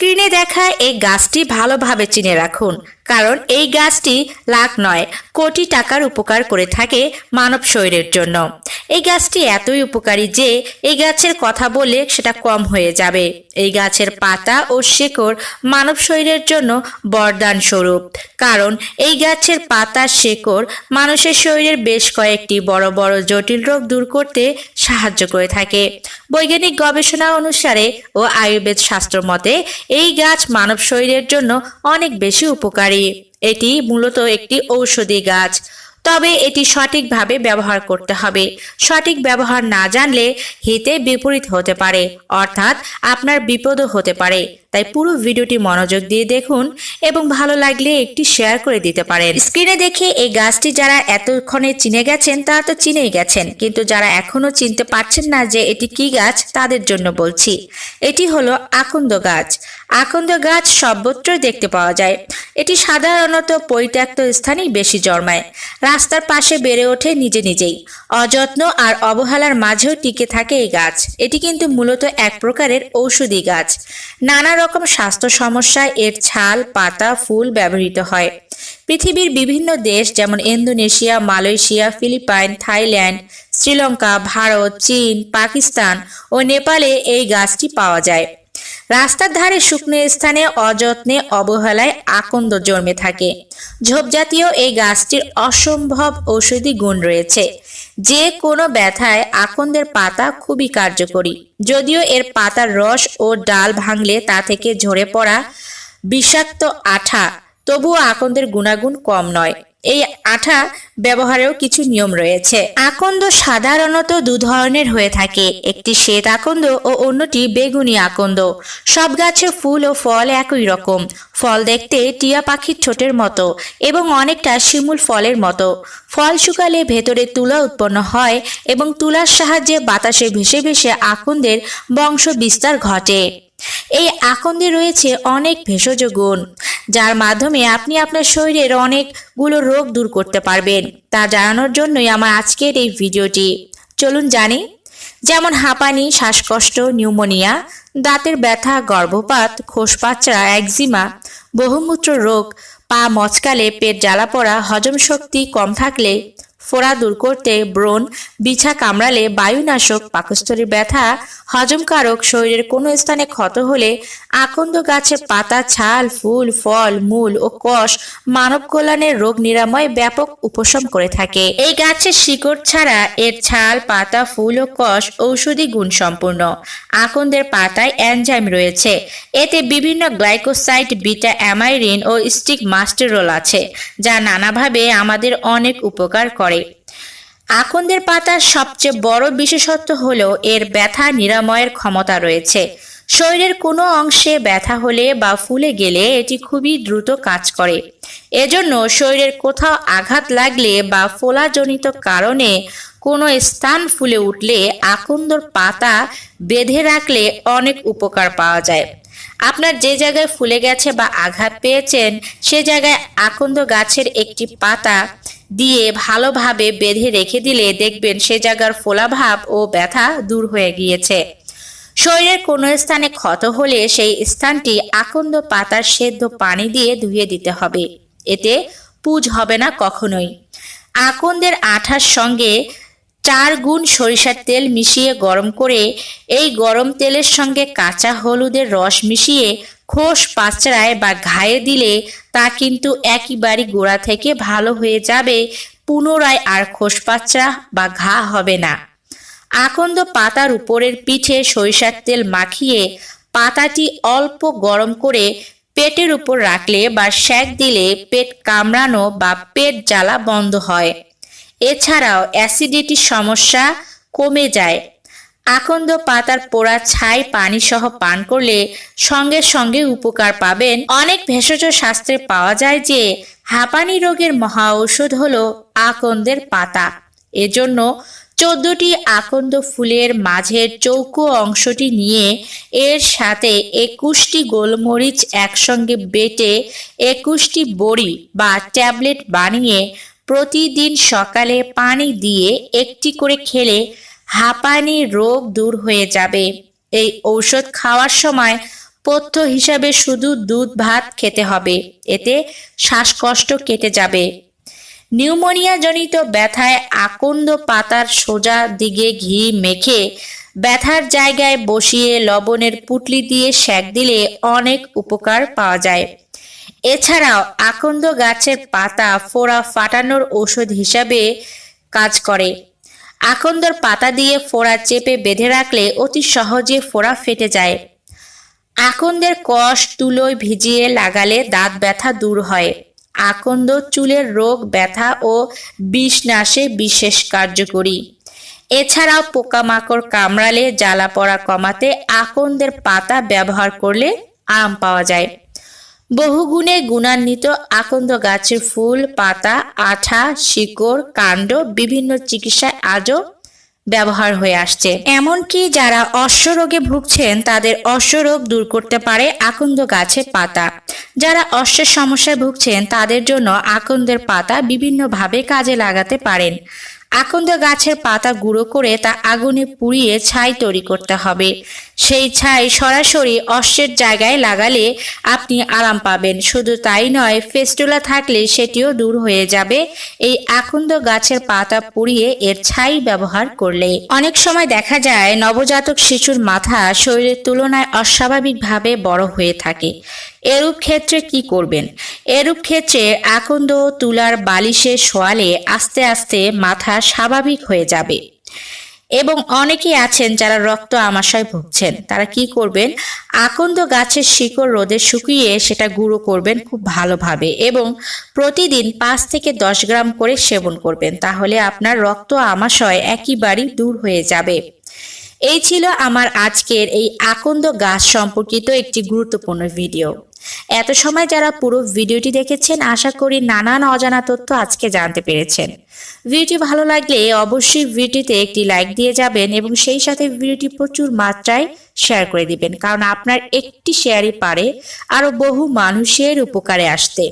স্ক্রিনে দেখা এই গাছটি ভালোভাবে চিনে রাখুন। কারণ এই গাছটি লাখ নয়, কোটি টাকার উপকার করে থাকে মানব শরীরের জন্য। এই গাছটি এতই উপকারী যে এই গাছের কথা বলে সেটা কম হয়ে যাবে। এই গাছের পাতা ও শেকড় মানব শরীরের জন্য বরদান স্বরূপ কারণ এই গাছের পাতা, শেকড় মানুষের শরীরের বেশ কয়েকটি বড় বড়, জটিল রোগ দূর করতে সাহায্য করে থাকে। বৈজ্ঞানিক গবেষণা অনুসারে ও আয়ুর্বেদ শাস্ত্র মতে এই গাছ মানব শরীরের জন্য অনেক বেশি উপকারী। এটি মূলত একটি ঔষধি গাছ। তবে এটি সঠিকভাবে ব্যবহার করতে হবে। সঠিক ব্যবহার না জানলে হিতে বিপরীত হতে পারে, অর্থাৎ আপনার বিপদও হতে পারে। তাই পুরো ভিডিওটি মনোযোগ দিয়ে দেখুন এবং ভালো লাগলে একটি শেয়ার করে দিতে পারেন। স্ক্রিনে দেখে এই গাছটি যারা এতক্ষণে চিনে গেছেন, তারা তো চিনেই গেছেন। কিন্তু যারা এখনও চিনতে পারছেন না যে এটি কি গাছ, তাদের জন্য বলছি, এটি হলো আকন্দ গাছ। আকন্দ গাছ সর্বত্র দেখতে পাওয়া যায়। এটি সাধারণত পরিত্যক্ত স্থানেই বেশি জন্মায়। রাস্তার পাশে বেড়ে ওঠে নিজে নিজেই। অযত্ন আর অবহেলার মাঝেও টিকে থাকে এই গাছ। এটি কিন্তু মূলত এক প্রকারের ঔষধি গাছ। নানা স্বাস্থ্য সমস্যায় এর ছাল, পাতা, ফুল ব্যবহৃত হয়। পৃথিবীর বিভিন্ন দেশ যেমন Indonesia, Malaysia, Philippines, Thailand, Sri Lanka, Bharat, চীন, পাকিস্তান ও নেপালে এই গাছটি পাওয়া যায়। রাস্তার ধারে শুকনো স্থানে অযত্নে অবহেলায় আকন্দ জন্মে থাকে। ঝোপজাতীয় এই গাছটির অসম্ভব ঔষধি গুণ রয়েছে। যে কোনো ব্যথায় আকন্দের পাতা খুবই কার্যকরী। যদিও এর পাতার রস ও ডাল ভাঙলে তা থেকে ঝরে পড়া বিষাক্ত আঠা, তবুও আকন্দের গুণাগুণ কম নয়। এই আঠা ব্যবহারেও কিছু নিয়ম রয়েছে। আকন্দ সাধারণত দু ধরনের হয়ে থাকে। একটি শ্বেত আকন্দ ও অন্যটি বেগুনি আকন্দ। সব গাছের ফুল ও ফল একই রকম। ফল দেখতে টিয়া পাখির ঠোঁটের মতো এবং অনেকটা শিমুল ফলের মতো। ফল শুকালে ভেতরে তুলা উৎপন্ন হয় এবং তুলার সাহায্যে বাতাসে ভেসে ভেসে আকন্দের বংশ বিস্তার ঘটে। এই আকন্দে রয়েছে অনেক ভেষজ গুণ। যার মাধ্যমে আপনি আপনার শরীরের অনেকগুলো রোগ দূর করতে পারবেন। তা জানানোর জন্যই আমার আজকের এই ভিডিওটি। চলুন জানি, যেমন হাঁপানি, শ্বাসকষ্ট, নিউমোনিয়া, দাঁতের ব্যথা, গর্ভপাত, খোসপাচড়া, একজিমা, বহুমূত্র রোগ, পা মচকালে, পেট জ্বালা পড়া, হজম শক্তি কম থাকলে ফোড়া দূর করতে ব্রণ, বিছা কামড়ালে বায়ুনাশক, পাকস্থলীর ব্যথা, হজমকারক, শরীরের কোনো স্থানে ক্ষত হলে আকন্দ গাছের পাতা, ছাল, ফুল, ফল, মূল ও কষ মানব কল্যাণের রোগ নিরাময় ব্যাপক উপশম করে থাকে। এই গাছের শিকড় ছাড়া এর ছাল, পাতা, ফুল ও কষ ঔষধি গুণ সম্পূর্ণ। আকন্দের পাতায় অ্যানজাইম রয়েছে। এতে বিভিন্ন গ্লাইকোসাইড বিটা অ্যামাইরিন ও স্টিক মাস্টেরোল আছে, যা নানাভাবে আমাদের অনেক উপকার করে। আকন্দের পাতার সবচেয়ে বড় বিশেষত্ব হলো এর ব্যথা নিরাময়ের ক্ষমতা রয়েছে। শরীরের কোনো অংশে ব্যথা হলে বা ফুলে গেলে এটি খুবই দ্রুত কাজ করে। এজন্য শরীরের কোথাও আঘাত লাগলে বা ফোলাজনিত কারণে কোনো স্থান ফুলে উঠলে আকন্দর পাতা বেঁধে রাখলে অনেক উপকার পাওয়া যায়। আপনার যে জায়গায় ফুলে গেছে বা আঘাত পেয়েছেন, সে জায়গায় আকন্দ গাছের একটি পাতা দিয়ে ভালোভাবে বেঁধে রেখে দিলে দেখবেন সে জায়গার ফোলাভাব ও ব্যথা দূর হয়ে গিয়েছে। শরীরের কোনো স্থানে ক্ষত হলে সেই স্থানটি আকন্দ পাতার সেদ্ধ পানি দিয়ে ধুয়ে দিতে হবে। এতে পুজ হবে না কখনোই। আকন্দের আঠার সঙ্গে চার গুণ সরিষার তেল মিশিয়ে গরম করে এই গরম তেলের সঙ্গে কাঁচা হলুদের রস মিশিয়ে খোস পাচড়ায় বা ঘায়ে দিলে তা কিন্তু একইবারই গোড়া থেকে ভালো হয়ে যাবে, পুনরায় আর খোস পাচড়া বা ঘা হবে না। আকন্দ পাতার উপরের পিঠে সরিষার তেল মাখিয়ে পাতাটি অল্প গরম করে পেটের উপর রাখলে বা শ্যাক দিলে পেট কামড়ানো বা পেট জ্বালা বন্ধ হয়। এছাড়াও অ্যাসিডিটির সমস্যা কমে যায়। আকন্দ পাতার পোড়া ছাই পানি সহ পান করলে সঙ্গে সঙ্গে উপকার পাবেন। অনেক ভেষজ শাস্ত্রে পাওয়া যায় যে, হাঁপানি রোগের মহা ঔষধ হল আকন্দের পাতা। এজন্য চোদ্দটি আকন্দ ফুলের মাঝের চৌকো অংশটি নিয়ে এর সাথে একুশটি গোলমরিচ একসঙ্গে বেটে একুশটি বড়ি বা ট্যাবলেট বানিয়ে প্রতিদিন সকালে পানি দিয়ে একটি করে খেলে হাঁপানি রোগ দূর হয়ে যাবে। এই ঔষধ খাওয়ার সময় পথ্য হিসাবে শুধু দুধ, ভাত খেতে হবে। এতে শ্বাসকষ্ট কেটে যাবে। নিউমোনিয়াজনিত ব্যথায় আকন্দ পাতার সোজা দিকে ঘি মেখে ব্যথার জায়গায় বসিয়ে লবণের পুটলি দিয়ে সেক দিলে অনেক উপকার পাওয়া যায়। এছাড়াও আকন্দ গাছের পাতা ফোড়া ফাটানোর ওষুধ হিসাবে কাজ করে। আকন্দর পাতা দিয়ে ফোড়া চেপে বেঁধে রাখলে অতি সহজে ফোড়া ফেটে যায়। আকন্দের কষ তুলোয় ভিজিয়ে লাগালে দাঁত ব্যথা দূর হয়। আকন্দ চুলের রোগ, ব্যথা ও বিষ নাশে বিশেষ কার্যকরী। এছাড়াও পোকামাকড় কামড়ালে জ্বালা পড়া কমাতে আকন্দের পাতা ব্যবহার করলে আরাম পাওয়া যায়। বহুগুণে গুণান্বিত আকন্দ গাছের ফুল, পাতা, আঠা, শিকড়, কাণ্ড, বিভিন্ন চিকিৎসায় আজও ব্যবহার হয়ে আসছে। এমনকি যারা অশ্বরোগে ভুগছেন, তাদের অশ্বরোগ দূর করতে পারে আকন্দ গাছের পাতা। যারা অশ্বের সমস্যায় ভুগছেন, তাদের জন্য আকন্দের পাতা বিভিন্নভাবে কাজে লাগাতে পারেন। আকন্দ গাছের পাতা গুঁড়ো করে তা আগুনে পুড়িয়ে ছাই তৈরি করতে হবে। সেই ছাই সরাসরি অশ্বের জায়গায় লাগালে আপনি আরাম পাবেন। শুধু তাই নয়, ফেস্টুলা থাকলে সেটিও দূর হয়ে যাবে। এই আকন্দ গাছের পাতা পুড়িয়ে এর ছাই ব্যবহার করলে। অনেক সময় দেখা যায়, নবজাতক শিশুর মাথা শরীরের তুলনায় অস্বাভাবিকভাবে বড় হয়ে থাকে। এরূপ ক্ষেত্রে কি করবেন? এরূপ ক্ষেত্রে আকন্দ তুলার বালিশে শোয়ালে আস্তে আস্তে মাথা স্বাভাবিক হয়ে যাবে। এবং অনেকেই আছেন যারা রক্ত আমাশয় ভুগছেন, তারা কি করবেন? আকন্দ গাছের শিকড় রোদে শুকিয়ে সেটা গুঁড়ো করবেন খুব ভালোভাবে এবং প্রতিদিন পাঁচ থেকে দশ গ্রাম করে সেবন করবেন, তাহলে আপনার রক্ত আমাশয় একেবারেই দূর হয়ে যাবে। এই ছিল আমার আজকের এই আকন্দ গাছ সম্পর্কিত একটি গুরুত্বপূর্ণ ভিডিও। এত সময় যারা পুরো ভিডিওটি দেখেছেন, আশা করি নানান অজানা তথ্য আজকে জানতে পেরেছেন। ভিডিওটি ভালো লাগলে অবশ্যই ভিডিওতে একটি লাইক দিয়ে যাবেন এবং সেই সাথে ভিডিওটি প্রচুর মাত্রায় শেয়ার করে দিবেন, কারণ আপনার একটি শেয়ারই পারে আরও বহু মানুষের উপকারে আসতে।